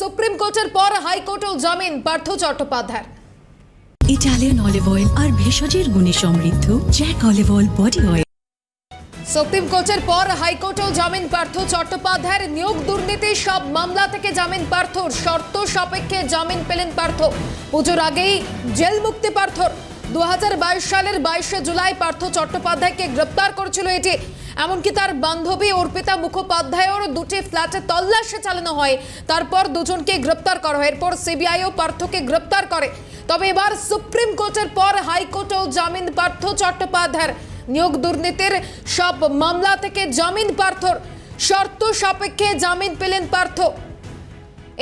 Supreme কোর্টের পর হাইকোর্টেও জামিন Partha Chattopadhyay Italian olive oil আর ভেষজের গুণে সমৃদ্ধ Jack olive oil body oil. Supreme কোর্টের পর হাইকোর্টেও জামিন পার্থ চট্টোপাধ্যায়ের নিয়োগ দুর্নীতি সব মামলা থেকে জামিন পার্থর শর্ত সাপেক্ষে জামিন পেলেন পার্থ। পুজোর আগেই জেল মুক্তি পার্থর। দু হাজার বাইশ সালের বাইশে জুলাই পার্থ চট্টোপাধ্যায়কে গ্রেপ্তার করেছিল এটি। এমনকি তার বান্ধবী অর্পিতা মুখোপাধ্যায়ের দুটি ফ্ল্যাটে তল্লাশি চালানো হয়। তারপর দুজনকে গ্রেপ্তার করা হয়। এরপর সিবিআইও পার্থকে গ্রেপ্তার করে। তবে এবার সুপ্রিম কোর্টের পর হাইকোর্টেও জামিন পার্থ চট্টোপাধ্যায়ের। নিয়োগ দুর্নীতির সব মামলা থেকে জামিন পার্থর। শর্ত সাপেক্ষে জামিন পেলেন পার্থ।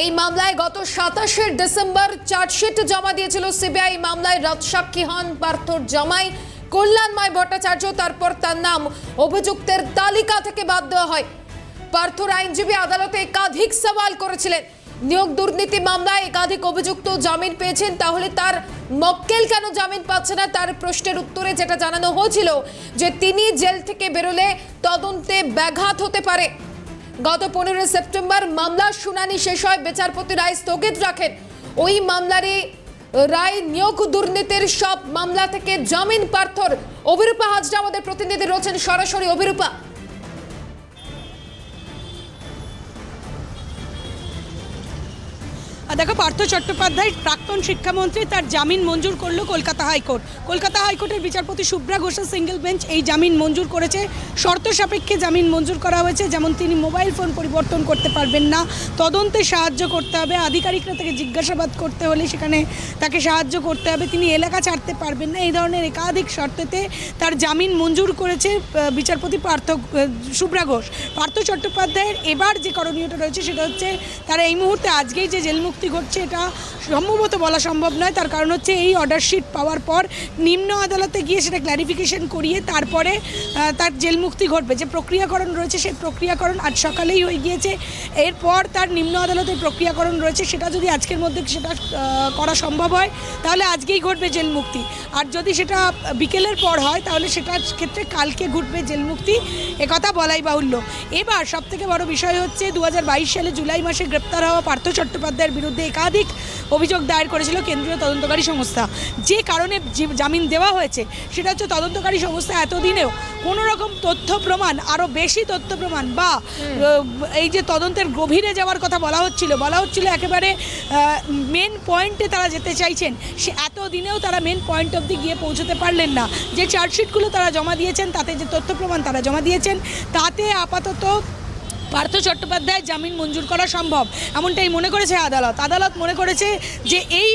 এই মামলায় গত সাতাশে ডিসেম্বর চার্জশিট জমা দিয়েছিল সিবিআই। মামলায় রাজসাক্ষী হন পার্থর জামাই, কল্যাণময় ভট্টাচার্য, তারপর তার নাম। অভিযুক্তের তালিকা থেকে বাদ দেওয়া হয়। পার্থর আইনজীবী আদালতে একাধিক সওয়াল করেছিলেন। নিয়োগ দুর্নীতি মামলায় একাধিক অভিযুক্ত জামিন পেয়েছেন, তাহলে তার মক্কেল কেন জামিন পাচ্ছে না? তার প্রশ্নের উত্তরে যেটা জানানো হয়েছিল যে, তিনি জেল থেকে বেরোলে তদন্তে ব্যাঘাত হতে পারে। গত পনেরোই সেপ্টেম্বর মামলার শুনানি শেষ হয়, বিচারপতি রায় স্থগিত রাখেন। ওই মামলারই রায় নিয়োগ দুর্নীতির সব মামলা থেকে জামিন পার্থর। অভিরূপা হাজরা আমাদের প্রতিনিধি রয়েছেন সরাসরি। অভিরূপা। দেখো, পার্থ চট্টোপাধ্যায়, প্রাক্তন শিক্ষামন্ত্রী, তার জামিন মঞ্জুর করল কলকাতা হাইকোর্ট। কলকাতা হাইকোর্টের বিচারপতি শুভ্রা ঘোষের সিঙ্গেল বেঞ্চ এই জামিন মঞ্জুর করেছে। শর্ত সাপেক্ষে জামিন মঞ্জুর করা হয়েছে, যেমন তিনি মোবাইল ফোন পরিবর্তন করতে পারবেন না। তদন্তে সাহায্য করতে হবে, আধিকারিকরা তাকে জিজ্ঞাসাবাদ করতে হলে সেখানে তাকে সাহায্য করতে হবে। তিনি এলাকা ছাড়তে পারবেন না, এই ধরনের একাধিক শর্তেতে তার জামিন মঞ্জুর করেছে বিচারপতি পার্থ শুভ্রা ঘোষ। পার্থ চট্টোপাধ্যায়ের এবার যে করণীয়টা রয়েছে সেটা হচ্ছে, তারা এই মুহূর্তে আজকেই যে জেল মুক্তি ঘটছে, এটা সম্ভবত বলা সম্ভব নয়। তার কারণ হচ্ছে এই অর্ডার শিট পাওয়ার পর নিম্ন আদালতে গিয়ে সেটা ক্ল্যারিফিকেশন করিয়ে তারপরে তার জেল মুক্তি ঘটবে। যে প্রক্রিয়াকরণ রয়েছে, সেই প্রক্রিয়াকরণ আজ সকালেই হয়ে গিয়েছে। এরপর তার নিম্ন আদালতের প্রক্রিয়াকরণ রয়েছে, সেটা যদি আজকের মধ্যে সেটা করা সম্ভব হয়, তাহলে আজকেই ঘটবে জেল মুক্তি আর যদি সেটা বিকেলের পর হয় তাহলে সেটার ক্ষেত্রে কালকে ঘটবে জেল মুক্তি একথা বলাই বাহুল্য। এবার সব থেকে বড় বিষয় হচ্ছে দু হাজার বাইশ সালে জুলাই মাসে গ্রেপ্তার হওয়া পার্থ চট্টোপাধ্যায়ের বিরুদ্ধে একাধিক অভিযোগ দায়ের করেছিল কেন্দ্রীয় তদন্তকারী সংস্থা। যে কারণে জামিন দেওয়া হয়েছে সেটা হচ্ছে তদন্তকারী সংস্থা এতদিনেও কোনো রকম তথ্য প্রমাণ আরও বেশি তথ্য প্রমাণ বা এই যে তদন্তের গভীরে যাওয়ার কথা বলা হচ্ছিল বলা হচ্ছিল একেবারে মেন পয়েন্টে তারা যেতে চাইছেন সে এতদিনেও তারা মেন পয়েন্ট অবধি গিয়ে পৌঁছতে পারলেন না। যে চার্জশিটগুলো তারা জমা দিয়েছেন, তাতে যে তথ্য প্রমাণ তারা জমা দিয়েছেন, তাতে আপাতত পার্থ চট্টোপাধ্যায় জামিন মঞ্জুর করা সম্ভব? এমনটাই মনে করেছে আদালত। আদালত মনে করেছে যে এই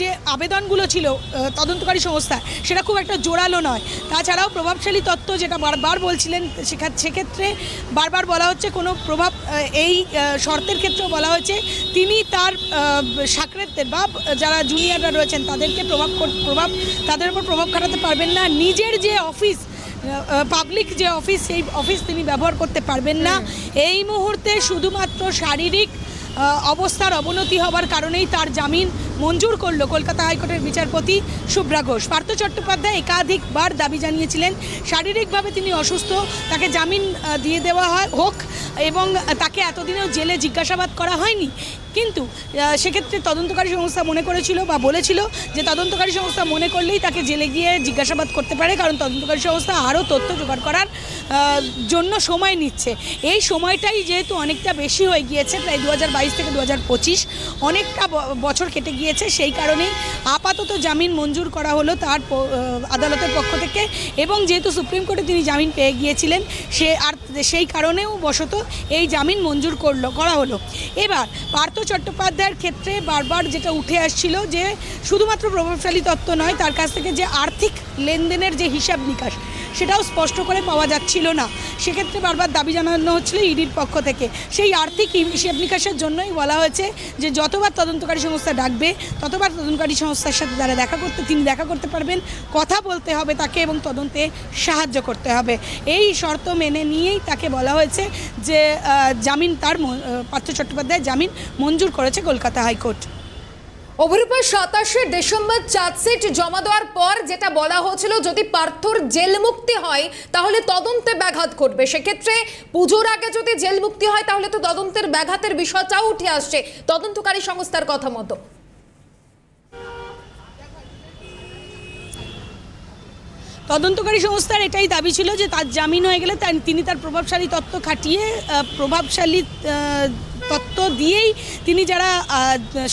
যে আবেদনগুলো ছিল তদন্তকারী সংস্থা, সেটা খুব একটা জোরালো নয়। তাছাড়াও প্রভাবশালী তত্ত্ব যেটা বারবার বলছিলেন সেক্ষেত্রে বারবার বলা হচ্ছে, কোনো প্রভাব এই শর্তের ক্ষেত্রেও বলা হয়েছে, তিনি তার সাকরেতদের বা যারা জুনিয়ররা রয়েছেন, তাদেরকে প্রভাব প্রভাব, তাদের উপর প্রভাব খাটাতে পারবেন না। নিজের যে অফিস পাবলিক যে অফিস সেই অফিস তিনি ব্যবহার করতে পারবেন না। এই মুহূর্তে শুধুমাত্র শারীরিক অবস্থার অবনতি হবার কারণেই তার জামিন মঞ্জুর করল কলকাতা হাইকোর্টের বিচারপতি শুভ্রা ঘোষ। পার্থ চট্টোপাধ্যায় একাধিকবার দাবি জানিয়েছিলেন, শারীরিকভাবে তিনি অসুস্থ, তাকে জামিন দিয়ে দেওয়া হয়, হোক, এবং তাকে এতদিনেও জেলে জিজ্ঞাসাবাদ করা হয়নি। কিন্তু সেক্ষেত্রে তদন্তকারী সংস্থা মনে করেছিল বা বলেছিল যে তদন্তকারী সংস্থা মনে করলেই তাকে জেলে গিয়ে জিজ্ঞাসাবাদ করতে পারে, কারণ তদন্তকারী সংস্থা আরও তথ্য জোগাড় করার জন্য সময় নিচ্ছে। এই সময়টাই যেহেতু অনেকটা বেশি হয়ে গিয়েছে, প্রায় দু হাজার বাইশ থেকে দু হাজার পঁচিশ, অনেকটা বছর কেটে গিয়েছে সেই কারণেই আপাতত জামিন মঞ্জুর করা হলো তার আদালতের পক্ষ থেকে। এবং যেহেতু সুপ্রিম কোর্টে তিনি জামিন পেয়ে গিয়েছিলেন, সে আর সেই কারণেও বশত এই জামিন মঞ্জুর করল, করা হলো। এবার পার্থ চট্টোপাধ্যায়ের ক্ষেত্রে বারবার যেটা উঠে আসছিল যে, শুধুমাত্র প্রভাবশালী তত্ত্ব নয়, তার কাছ থেকে যে আর্থিক লেনদেনের যে হিসাব নিকাশ সেটাও স্পষ্ট করে পাওয়া যাচ্ছিল না। সেক্ষেত্রে বারবার দাবি জানানো হচ্ছিল ইডির পক্ষ থেকে। সেই আর্থিক হিসাব নিকাশের জন্যই বলা হয়েছে যে, যতবার তদন্তকারী সংস্থা ডাকবে, ততবার তদন্তকারী সংস্থার সাথে তারা দেখা করতে তিনি দেখা করতে পারবেন, কথা বলতে হবে তাকে এবং তদন্তে সাহায্য করতে হবে। এই শর্ত মেনে নিয়েই তাকে বলা হয়েছে যে জামিন তার পার্থ চট্টোপাধ্যায় জামিন মঞ্জুর করেছে কলকাতা হাইকোর্ট। অভিরূপা, সাতাশে ডিসেম্বর চার্জশিট জমা দেওয়ার পর যেটা বলা হয়েছিল, যদি পার্থর জেল মুক্তি হয়, তাহলে তদন্তে ব্যাঘাত ঘটবে। সেক্ষেত্রে পুজোর আগে যদি জেল মুক্তি হয়, তাহলে তো তদন্তের ব্যাঘাতের বিষয়টাও উঠে আসছে। তদন্তকারী সংস্থার কথা মতো। তদন্তকারী সংস্থার এটাই দাবি ছিল যে তার জামিন হয়ে গেলে তিনি তার প্রভাবশালী তত্ত্ব খাটিয়ে প্রভাবশালী তত্ত্ব দিয়েই তিনি যারা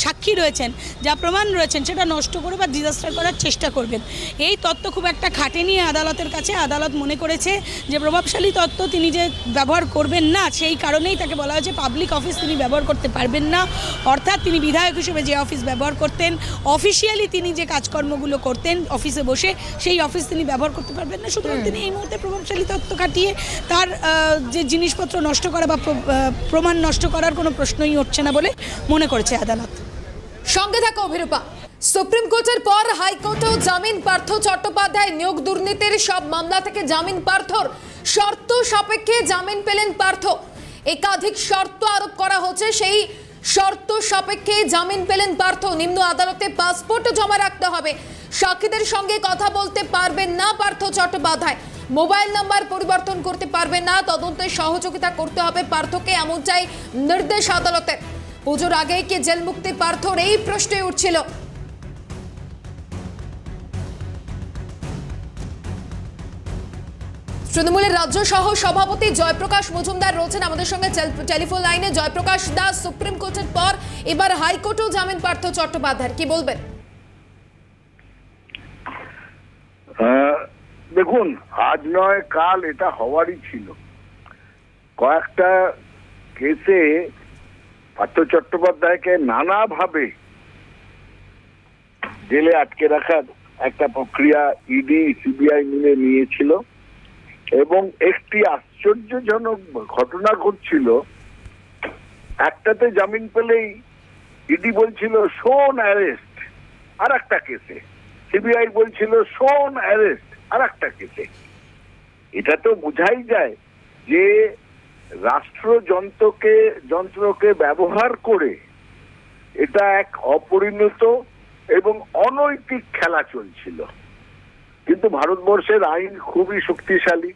সাক্ষী রয়েছেন যা প্রমাণ রয়েছেন সেটা নষ্ট করে বা ডিজাস্টার করার চেষ্টা করবেন। এই তত্ত্ব খুব একটা খাটেনি আদালতের কাছে। আদালত মনে করেছে যে প্রভাবশালী তত্ত্ব তিনি যে ব্যবহার করবেন না সেই কারণেই তাকে বলা হয়েছে পাবলিক অফিস তিনি ব্যবহার করতে পারবেন না। অর্থাৎ তিনি বিধায়ক হিসেবে যে অফিস ব্যবহার করতেন অফিসিয়ালি তিনি যে কাজকর্মগুলো করতেন অফিসে বসে সেই অফিস তিনি ব্যবহার করতে পারবেন না। সুতরাং তিনি এই মুহূর্তে প্রভাবশালী তত্ত্ব খাটিয়ে তার যে জিনিসপত্র নষ্ট করা বা প্রমাণ নষ্ট করার কোনো প্রশ্নই উঠছে না বলে মনে করেছে আদালত। সঙ্গে থাকা অভিরূপা। সুপ্রিম কোর্টের পর হাইকোর্টেও জামিন পার্থ চট্টোপাধ্যায় নিয়োগ দুর্নীতির সব মামলা থেকে জামিন পার্থর। শর্ত সাপেক্ষে জামিন পেলেন পার্থ। একাধিক শর্ত আরোপ করা হচ্ছে, সেই শর্ত সাপেক্ষে জামিন পেলেন পার্থ। নিম্ন আদালতে পাসপোর্ট জমা রাখতে হবে। সাক্ষীদের সঙ্গে কথা বলতে পারবেন না পার্থ চট্টোপাধ্যায়। মোবাইল নাম্বার পরিবর্তন করতে পারবে না। তদন্তে সহযোগিতা করতে হবে পার্থকে এমন চাই নির্দেশ আদালতের। পুজোর আগেই কি জেল মুক্তি পার্থর এই প্রশ্নে উঠছিল। তৃণমূলের রাজ্য সহ সভাপতি জয়প্রকাশ মজুমদার রয়েছেন আমাদের সঙ্গে টেলিফোন লাইনে। জয়প্রকাশ দাস সুপ্রিম কোর্টের পর এবার হাইকোর্টেও জামিন পার্থ চট্টোপাধ্যায় কি বলবেন? দেখুন, আজ নয়, কাল এটা হওয়ারই ছিল। কয়েকটা কেসে পার্থ চট্টোপাধ্যায়কে নানাভাবে জেলে আটকে রাখার একটা প্রক্রিয়া ইডি, সিবিআই মিলে নিয়েছিল। এবং একটি আশ্চর্যজনক ঘটনা ঘটছিল। একটাতে জামিন পেলেই ইডি বলছিল, শোন অ্যারেস্ট। আর একটা কেসে সিবিআই বলছিল, শোন অ্যারেস্ট। আর একটা কেসে। এটা তো বোঝাই যায় যে রাষ্ট্রযন্ত্রকে, যন্ত্রকে ব্যবহার করে এটা এক অপরিণত এবং অনৈতিক খেলা চলছিল। কিন্তু ভারতবর্ষের আইন খুবই শক্তিশালী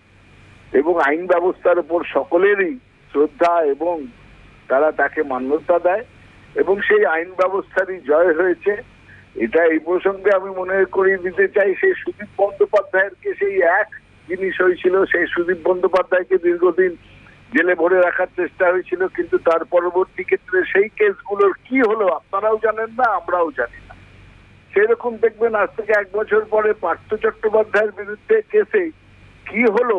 এবং আইন ব্যবস্থার উপর সকলেরই শ্রদ্ধা এবং তারা তাকে মান্যতা দেয় এবং সেই আইন ব্যবস্থারই জয় হয়েছে। এটা এই প্রসঙ্গে আমি মনে করিয়ে দিতে চাই, সেই সুদীপ বন্দ্যোপাধ্যায়ের কে সেই এক জিনিস হয়েছিল, সেই সুদীপ বন্দ্যোপাধ্যায়কে দীর্ঘদিন জেলে ভরে রাখার চেষ্টা হয়েছিল, কিন্তু তার পরবর্তী ক্ষেত্রে সেই কেসগুলোর কি হলো আপনারাও জানেন না, আমরাও জানি না। সেরকম দেখবেন, আজ থেকে এক বছর পরে পার্থ চট্টোপাধ্যায়ের বিরুদ্ধে কেসে কি হলো,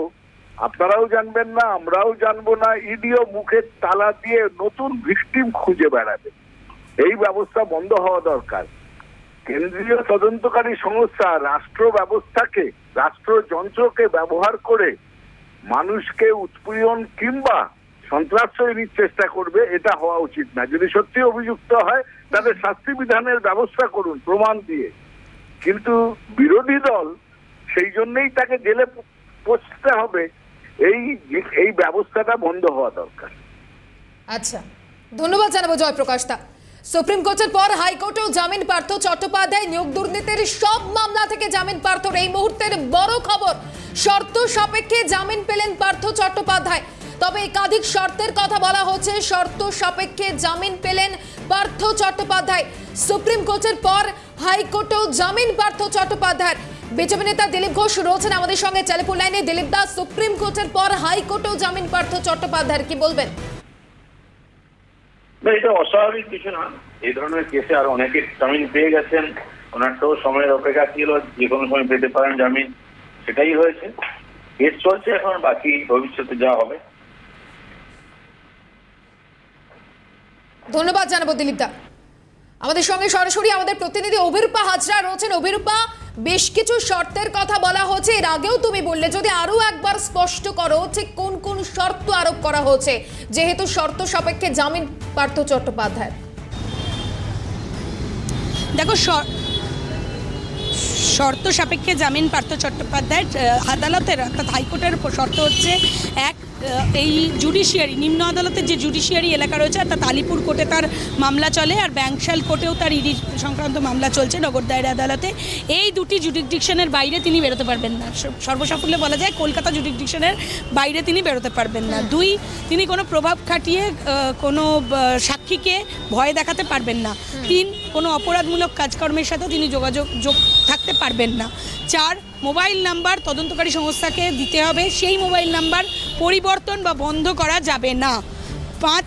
আপনারাও জানবেন না, আমরাও জানব না, ইডিও মুখের তালা দিয়ে নতুন ভিকটিম খুঁজে বেড়াবে। এই ব্যবস্থা বন্ধ হওয়া দরকার। কেন্দ্রীয় তদন্তকারী সংস্থা রাষ্ট্র ব্যবস্থাকে রাষ্ট্রযন্ত্রকে ব্যবহার করে মানুষকে উৎপীড়ন কিংবা সন্ত্রাস তৈরির চেষ্টা করবে, এটা হওয়া উচিত না। যদি সত্যি অভিযুক্ত হয় তাদের শাস্তি বিধানের ব্যবস্থা করুন, প্রমাণ দিয়ে। কিন্তু বিরোধী দল সেই জন্যই তাকে জেলে প- পৌঁছতে হবে। এই এই ব্যবস্থাটা বন্ধ হওয়া দরকার। আচ্ছা। ধন্যবাদ জানাব জয়প্রকাশ দা। সুপ্রিম কোর্টের পর হাইকোর্টেও জামিন পার্থ চট্টোপাধ্যায় নিয়োগ দুর্নীতির সব মামলা থেকে জামিন পার্থর। এই মুহূর্তের বড় খবর, শর্ত সাপেক্ষে জামিন পেলেন পার্থ চট্টোপাধ্যায়। তবে একাধিক শর্তের কথা বলা হচ্ছে শর্ত সাপেক্ষে জামিন পেলেন পার্থ চট্টোপাধ্যায়। সুপ্রিম কোর্টের পর হাইকোর্টেও জামিন পার্থ চট্টোপাধ্যায় বিজেপি নেতা দিলীপ ঘোষ রয়েছেন আমাদের সঙ্গে, টেলিফোন লাইনে। দিলীপ দাস সুপ্রিম কোর্টের পর হাইকোর্টেও জামিন পার্থ চট্টোপাধ্যায় কি বলবেন? না, এটা অস্বাভাবিক কিছু না। এই ধরনের কেসে আর অনেকে জামিন পেয়ে গেছেন। সময়ের অপেক্ষা ছিল, যে কোনো সময় পেতে পারেন জামিন সেটাই হয়েছে। কেস চলছে এখন, বাকি ভবিষ্যতে যা হবে। ধন্যবাদ জানাব দিলীপ দা আমাদের সঙ্গে সরাসরি আমাদের প্রতিনিধি অভিরূপা হাজরা রয়েছেন। অভিরূপা বেশ কিছু শর্তের কথা বলা হচ্ছে এর আগেও তুমি বললে যদি আরও একবার স্পষ্ট করো ঠিক কোন কোন শর্ত আরোপ করা হচ্ছে যেহেতু শর্ত সাপেক্ষে জামিন পার্থ চট্টোপাধ্যায় দেখো শর্ত সাপেক্ষে জামিন পার্থ চট্টোপাধ্যায়ের আহ, আদালতের অর্থাৎ হাইকোর্টের শর্ত হচ্ছে এক এই জুডিশিয়ারি, নিম্ন আদালতের যে জুডিশিয়ারি এলাকা রয়েছে, অর্থাৎ আলিপুর কোর্টে তার মামলা চলে আর ব্যাংশাল কোর্টেও তার ইডি সংক্রান্ত মামলা চলছে নগর দায়রা আদালতে। এই দুটি জুডিকডিকশনের বাইরে তিনি বেরোতে পারবেন না। সর্বসাফল্যে বলা যায় কলকাতা জুডিকডিকশনের বাইরে তিনি বেরোতে পারবেন না। দুই, তিনি কোনো প্রভাব খাটিয়ে কোনো সাক্ষীকে ভয় দেখাতে পারবেন না। তিন, কোনো অপরাধমূলক কাজকর্মের সাথেও তিনি যোগাযোগ, যোগ থাকতে পারবেন না। চার মোবাইল নাম্বার তদন্তকারী সংস্থাকে দিতে হবে। সেই মোবাইল নাম্বার পরিবর্তন বা বন্ধ করা যাবে না। পাঁচ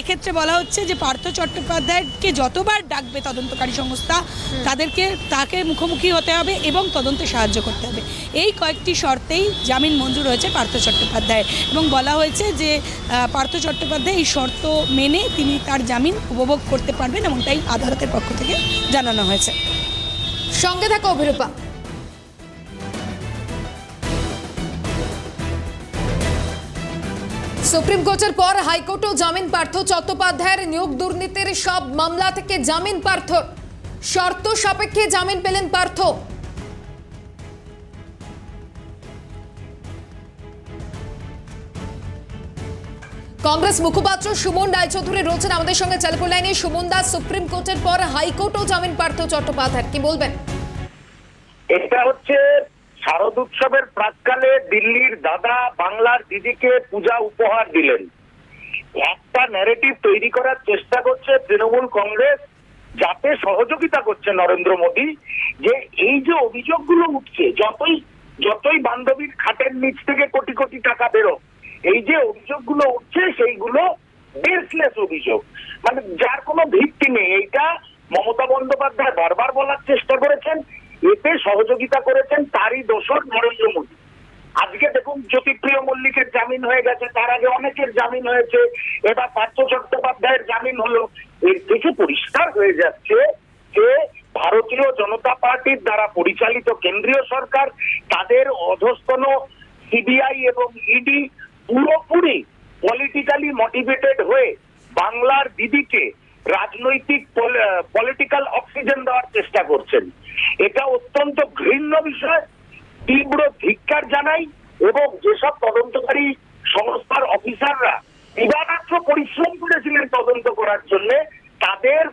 এক্ষেত্রে বলা হচ্ছে যে পার্থ চট্টোপাধ্যায়কে যতবার ডাকবে তদন্তকারী সংস্থা তাদেরকে তাকে মুখোমুখি হতে হবে এবং তদন্তে সাহায্য করতে হবে। এই কয়েকটি শর্তেই জামিন মঞ্জুর হয়েছে পার্থ চট্টোপাধ্যায়ের এবং বলা হয়েছে যে পার্থ চট্টোপাধ্যায় এই শর্ত মেনে তিনি তার জামিন উপভোগ করতে পারবেন এবং তাই আদালতের পক্ষ থেকে জানানো হয়েছে। সঙ্গে থাকো অভিরূপা। সুপ্রিম কোর্টের পর হাইকোর্টও জামিন পার্থ চট্টোপাধ্যায়ের নিয়োগ দুর্নীতির সব মামলা থেকে জামিন পার্থ। শর্ত সাপেক্ষে জামিন পেলেন পার্থ। কংগ্রেস মুখপাত্র সুমন রায়চৌধুরী রয়েছেন আমাদের সঙ্গে টেলিফোন লাইনে। সুমন দাস সুপ্রিম কোর্টের পর হাইকোর্টও জামিন পার্থ চট্টোপাধ্যায় কি বলবেন? এটা হচ্ছে শারদ উৎসবের প্রাককালে দিল্লির দাদা বাংলার দিদিকে পূজা উপহার দিলেন। একটা ন্যারেটিভ তৈরি করার চেষ্টা করছে তৃণমূল কংগ্রেস, যাতে সহযোগিতা করছে নরেন্দ্র মোদী, যে এই যে অভিযোগগুলো উঠছে, যতই যতই বান্ধবীর খাটের নিচ থেকে কোটি কোটি টাকা বেরো এই যে অভিযোগগুলো উঠছে, সেইগুলো বেসলেস অভিযোগ। মানে যার কোনো ভিত্তি নেই, এইটা মমতা বন্দ্যোপাধ্যায় বারবার বলার চেষ্টা করেছেন, এতে সহযোগিতা করেছেন তারই দোষর নরেন্দ্র মোদী। আজকে দেখুন জ্যোতিপ্রিয় মল্লিকের জামিন হয়ে গেছে, তার আগে অনেকের জামিন হয়েছে, এবার পার্থ চট্টোপাধ্যায়ের জামিন হলো। এর থেকে পরিষ্কার হয়ে যাচ্ছে যে ভারতীয় জনতা পার্টির দ্বারা পরিচালিত কেন্দ্রীয় সরকার, তাদের অধস্তন সিবিআই এবং ইডি পুরোপুরি পলিটিক্যালি মোটিভেটেড হয়ে বাংলার দিদিকে রাজনৈতিক পলিটিক্যাল অক্সিজেন দেওয়ার চেষ্টা করছেন। এটা অত্যন্ত ঘৃণ্য বিষয়। তীব্র ধিক্কার জানাই এবং যেসব তদন্তকারী সংস্থার অফিসাররা দিবারাত্র পরিশ্রম করেছিলেন তদন্ত করার জন্য, তাদের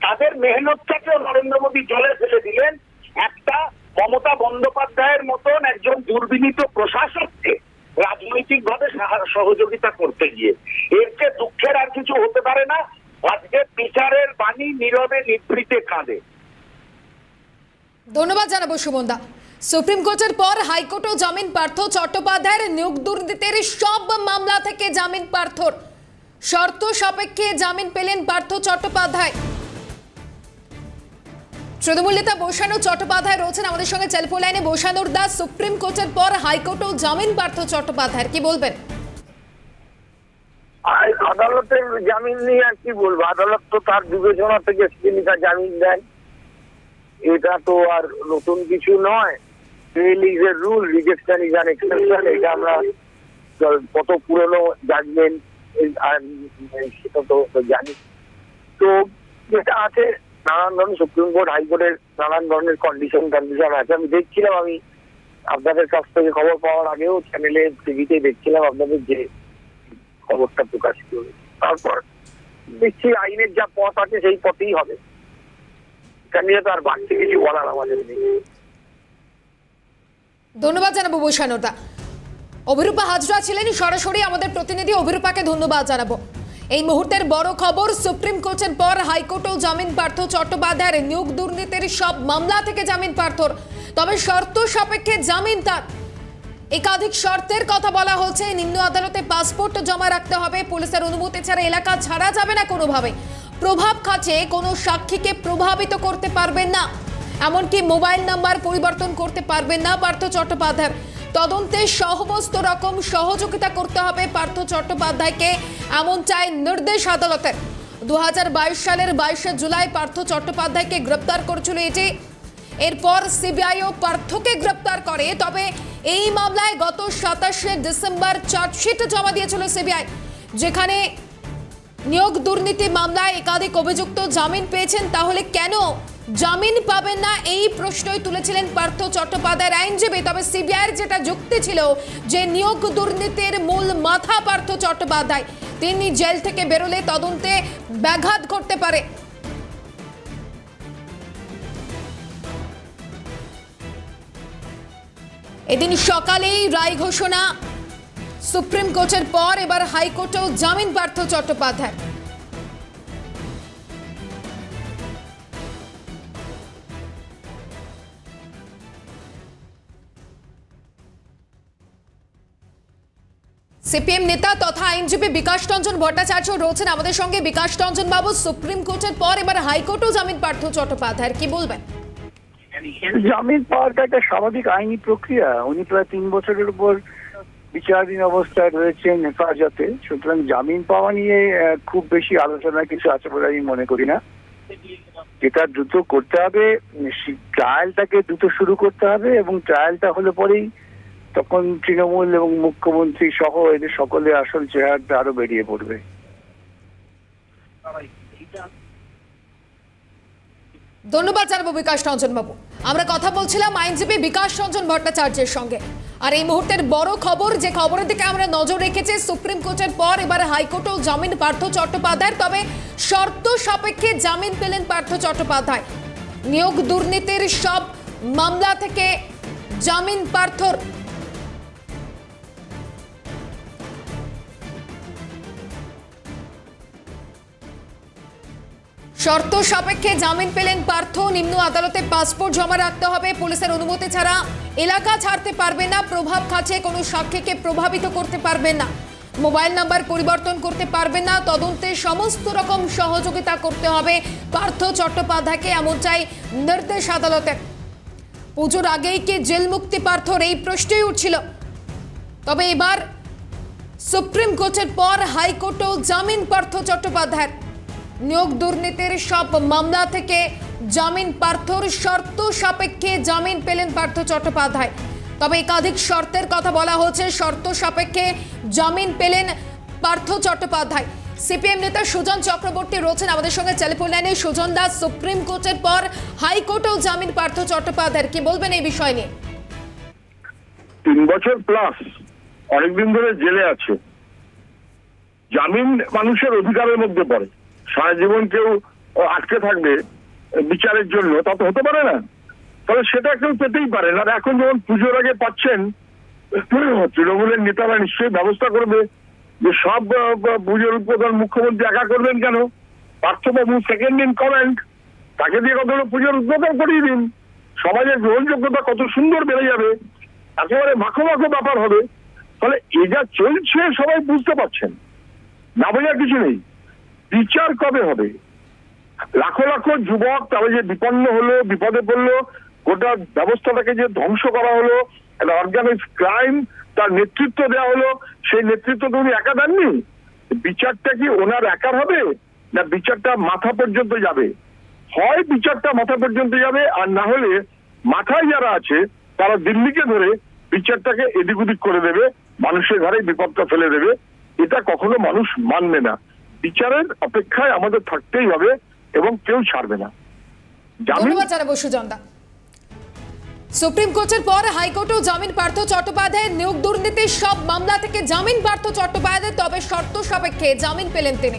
তাদের মেহনতটাকেও নরেন্দ্র মোদী জলে ফেলে দিলেন। একটা মমতা বন্দ্যোপাধ্যায়ের মতন একজন দুর্বিনীত প্রশাসককে রাজনৈতিকভাবে সাহা- সহযোগিতা করতে গিয়ে। এর চেয়ে দুঃখের আর কিছু হতে পারে না। আজকে বিচারের বাণী নীরবে নিভৃতে কাঁদে। ধন্যবাদ জানাব সুমনদা। সুপ্রিম কোর্টের পর হাইকোর্টও জামিন পার্থ চট্টোপাধ্যায়ের নিয়োগ দুর্নীতির সব মামলা থেকে জামিন পার্থর। শর্ত সাপেক্ষে জামিন পেলেন পার্থ চট্টোপাধ্যায়। তৃণমূল নেতা বৈশানু চট্টোপাধ্যায় রয়েছেন আমাদের সঙ্গে টেলিফোন লাইনে। বৈশানুর দাস, সুপ্রিম কোর্টের পর হাইকোর্টও জামিন পার্থ চট্টোপাধ্যায়ের। কি বলবেন? আদালতের জামিন নিয়ে আর কি বলব? আদালত তো তার বিবেচনা থেকে জামিন দেন এটা তো আর নতুন কিছু নয়। Bail is a rule rejection is an exception এটা আমরা কত পুরনো জাজমেন্ট সেটা তো জানি। তো যেটা আছে, নানান ধরনের সুপ্রিম কোর্ট হাইকোর্টের নানান ধরনের কন্ডিশন কন্ডিশন আছে। আমি দেখছিলাম, আমি আপনাদের কাছ থেকে খবর পাওয়ার আগেও চ্যানেলে টিভিতে দেখছিলাম আপনাদের যে খবরটা প্রকাশ করবে তারপর দেখছি আইনের যা পথ আছে, সেই পথেই হবে। তো আর বাড়তি কিছু বলার আমাদের নেই। ধন্যবাদ জানাব বৈশানুদা অভিরূপা হাজরা ছিলেন সরাসরি আমাদের প্রতিনিধি। অভিরূপাকে ধন্যবাদ জানাব। এই মুহূর্তের বড় খবর, সুপ্রিম কোর্টের পর হাইকোর্টেও জামিন পার্থ চট্টোপাধ্যায়ের নিয়োগ দুর্নীতির সব মামলা থেকে জামিন পার্থর। তবে শর্ত সাপেক্ষে জামিন তার। একাধিক শর্তের কথা বলা হচ্ছে, নিম্ন আদালতে পাসপোর্ট জমা রাখতে হবে। পুলিশের অনুমতি ছাড়া এলাকা ছাড়া যাবে না কোনোভাবে। প্রভাব খাটে কোনো সাক্ষীকে প্রভাবিত করতে পারবেন না। এমনকি মোবাইল নাম্বার পরিবর্তন করতে পারবেন না পার্থ চট্টোপাধ্যায়। তদন্তে সমস্ত রকম সহযোগিতা করতে হবে পার্থ চট্টোপাধ্যায়কে, এমন চাই নির্দেশ আদালতের দু হাজার বাইশ সালের বাইশে জুলাই পার্থ চট্টোপাধ্যায়কে গ্রেপ্তার করেছিল এটি এরপর সিবিআইও পার্থকে গ্রেপ্তার করে, তবে এই মামলায় গত সাতাশে ডিসেম্বর চার্জশিট জমা দিয়েছিল সিবিআই, যেখানে নিয়োগ দুর্নীতি মামলায় একাধিক অভিযুক্ত জামিন পেয়েছেন। তাহলে কেন জামিন পাবেন না, এই প্রশ্নই তুলেছিলেন পার্থ চট্টোপাধ্যায়ের আইনজীবী, তবে সিবিআইয়ের যেটা যুক্তি ছিল যে নিয়োগ দুর্নীতির মূল মাথা পার্থ চট্টোপাধ্যায়। তিনি জেল থেকে বেরোলে তদন্তে ব্যাঘাত করতে পারে। এদিন সকালেই রায় ঘোষণা। সুপ্রিম কোর্টের পর এবার হাইকোর্টেও জামিন পার্থ চট্টোপাধ্যায়। সিপিএম নেতা তথা আইনজীবী বিকাশ রঞ্জন ভট্টাচার্য রয়েছেন আমাদের সঙ্গে। বিকাশ রঞ্জন বাবু, সুপ্রিম কোর্টের পর এবার হাইকোর্টেও জামিন পার্থ চট্টোপাধ্যায়ের, কি বলবেন? জামিন পাওয়াটা একটা স্বাভাবিক আইনি প্রক্রিয়া। উনি প্রায় তিন বছরের উপর বিচারাধীন অবস্থায় রয়েছেন হেফাজতে। সুতরাং জামিন পাওয়া নিয়ে খুব বেশি আলোচনার কিছু আছে বলে আমি মনে করি না। যেটা দ্রুত করতে হবে ট্রায়ালটাকে দ্রুত শুরু করতে হবে এবং ট্রায়ালটা হলে পরেই তখন তৃণমূল এবং মুখ্যমন্ত্রী সহ এদের সকলে আসল চেহারাটা আরও বেরিয়ে পড়বে। ধন্যবাদ জানাব বিকাশ রঞ্জন বাবু আমরা কথা বলছিলাম আইনজীবী বিকাশ রঞ্জন ভট্টাচার্যের সঙ্গে। আর এই মুহূর্তের বড় খবর, যে খবরের দিকে আমরা নজর রেখেছি, সুপ্রিম কোর্টের পর এবার হাইকোর্টেও জামিন পার্থ চট্টোপাধ্যায়ের। তবে শর্ত সাপেক্ষে জামিন পেলেন পার্থ চট্টোপাধ্যায়। নিয়োগ দুর্নীতির সব মামলা থেকে জামিন পার্থর শর্ত সাপেক্ষে জামিন পেলেন পার্থ। নিম্ন আদালতে পাসপোর্ট জমা রাখতে হবে। পুলিশের অনুমতি ছাড়া এলাকা ছাড়তে পারবে না। প্রভাব খাঁচে কোনো সাক্ষীকে প্রভাবিত করতে পারবে না। মোবাইল নাম্বার পরিবর্তন করতে পারবে না। তদন্তে সমস্ত রকম সহযোগিতা করতে হবে। পার্থ চট্টোপাধ্যায়কে এমন চাই, নির্দেশ আদালতের পুজোর আগেই কি জেল মুক্তি পার্থর এই প্রশ্নই উঠছিল। তবে এবার সুপ্রিম কোর্টের পর হাইকোর্টেও জামিন পার্থ চট্টোপাধ্যায়ের। নিয়োগ দুর্নীতির সব মামলা থেকে জামিন পার্থর শর্ত সাপেক্ষে জামিন পেলেন পার্থ চট্টোপাধ্যায়। তবে একাধিক শর্তের কথা বলা হচ্ছে শর্ত সাপেক্ষে জামিন পেলেন পার্থ চট্টোপাধ্যায়। সিপিএম নেতা সুজন চক্রবর্তী রয়েছেন আমাদের সঙ্গে টেলিফোন লাইনে। সুজন দাস, সুপ্রিম কোর্টের পর হাইকোর্টেও জামিন পার্থ চট্টোপাধ্যায়ের। কি বলবেন এই বিষয় নিয়ে? তিন বছর প্লাস অনেকদিন ধরে জেলে আছে। জামিন মানুষের অধিকারের মধ্যে পড়ে। সারা জীবন কেউ আটকে থাকবে বিচারের জন্য, তা তো হতে পারে না। তবে সেটা কেউ পেতেই পারে আর এখন যেমন পুজোর আগে পাচ্ছেন, তৃণমূলের নেতারা নিশ্চয়ই ব্যবস্থা করবে যে সব পুজোর উদ্বোধন মুখ্যমন্ত্রী একা করবেন কেন? পার্থবাবু সেকেন্ড ইন কমেন্ট তাকে দিয়ে কতগুলো পুজোর উদ্বোধন করিয়ে দিন। সমাজের গ্রহণযোগ্যতা কত সুন্দর বেড়ে যাবে, একেবারে মাখো মাখো ব্যাপার হবে। ফলে এ যা চলছে, সবাই বুঝতে পারছেন। না বোঝার কিছু নেই। বিচার কবে হবে? লাখো লাখো যুবক তারা যে বিপন্ন হলো, বিপদে পড়ল, গোটা ব্যবস্থাটাকে যে ধ্বংস করা হলো, একটা অর্গানাইজ ক্রাইম তার নেতৃত্ব দেওয়া হলো, সেই নেতৃত্ব তো উনি একা দেননি। বিচারটা কি ওনার একার হবে? না বিচারটা মাথা পর্যন্ত যাবে? হয় বিচারটা মাথা পর্যন্ত যাবে, আর না হলে মাথায় যারা আছে, তারা দিল্লিকে ধরে বিচারটাকে এদিক ওদিক করে দেবে, মানুষের ঘরে বিপদটা ফেলে দেবে। এটা কখনো মানুষ মানবে না। বিচারের অপেক্ষায় আমাদের থাকতেই হবে এবং কেউ ছাড়বে না। সুপ্রিম কোর্টের পর হাইকোর্টেও জামিন পার্থ চট্টোপাধ্যায়ের নিয়োগ দুর্নীতির সব মামলা থেকে জামিন পার্থ চট্টোপাধ্যায় তবে শর্ত সাপেক্ষে জামিন পেলেন তিনি।